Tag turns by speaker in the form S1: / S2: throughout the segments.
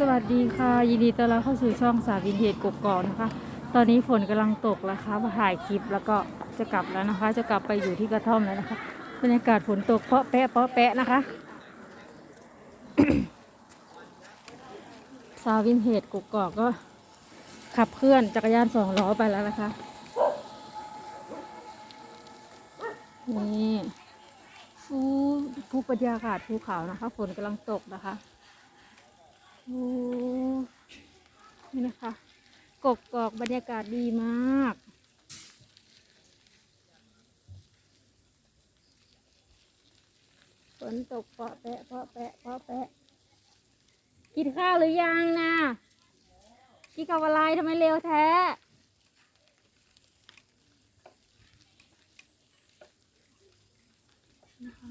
S1: สวัสดีค่ะ ยินดีต้อนรับเข้าสู่ช่องสาวินเทจกกอกนะคะ ตอนนี้ฝนกำลังตกแล้วค่ะมาถ่ายคลิปแล้วก็จะกลับแล้วนะคะ จะกลับไปอยู่ที่กระท่อมแล้วนะคะบรรยากาศฝนตกเปาะแปะเปาะแปะนะคะสาวินเทจกกอกก็ขับเคลื่อนจักรยานสองล้อไปแล้วนะคะนี่ฟูภูบรรยากาศภูเขานะคะ ฝนกำลังตกนะคะ โอ้นี่นะคะ กกกอกบรรยากาศดีมาก ฝนตกเปาะแปะเปาะแปะเปาะแปะ กินข้าวหรือยังนะกินกับอะไรทำไมเร็วแท้นะคะ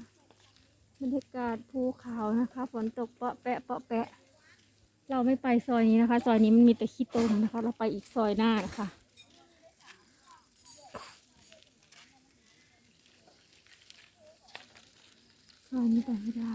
S1: บรรยากาศภูเขานะคะ ฝนตกเปาะแปะเปาะแปะ เราไม่ไปซอยนี้นะคะ ซอยนี้มันมีแต่ขี้ตมนะคะ เราไปอีกซอยหน้านะคะซอยนี้ไปไม่ได้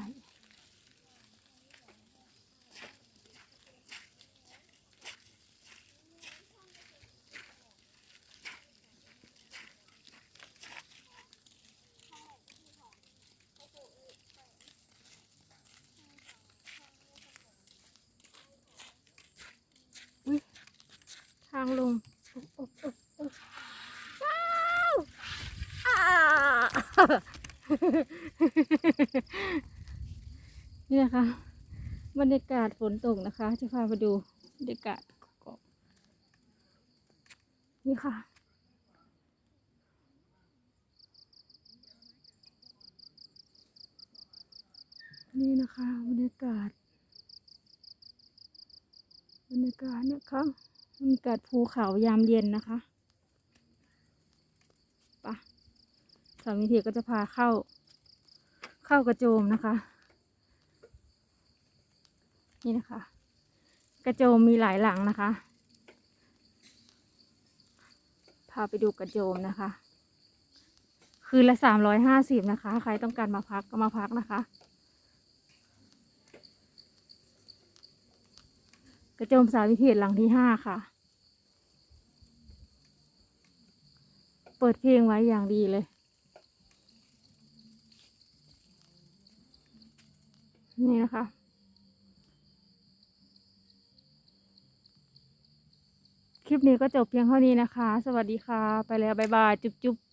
S1: อุ๊ยทางลงอุ๊บอุ๊บอุ๊บอุ๊บว้าวอ่า นี่นะคะบรรยากาศฝนตกนะคะ จะพาไปดูบรรยากาศกอกๆนี่ค่ะ นี่นะคะบรรยากาศ บรรยากาศนะคะบรรยากาศภูเขายามเย็นนะคะไปะ สามีเทีก็จะพาเข้า เข้ากระโจมนะคะ นี่นะคะ กระโจมมีหลายหลังนะคะ พาไปดูกระโจมนะคะ คืนละสามร้อยห้าสิบนะคะ ใครต้องการมาพักก็มาพักนะคะ กระโจมสาวิเทศหลังที่ห้าค่ะเปิดเพลงไว้อย่างดีเลย นี่นะคะ คลิปนี้ก็จบเพียงเท่านี้นะคะ สวัสดีค่ะ ไปแล้ว บ๊ายบาย จุ๊บจุ๊บ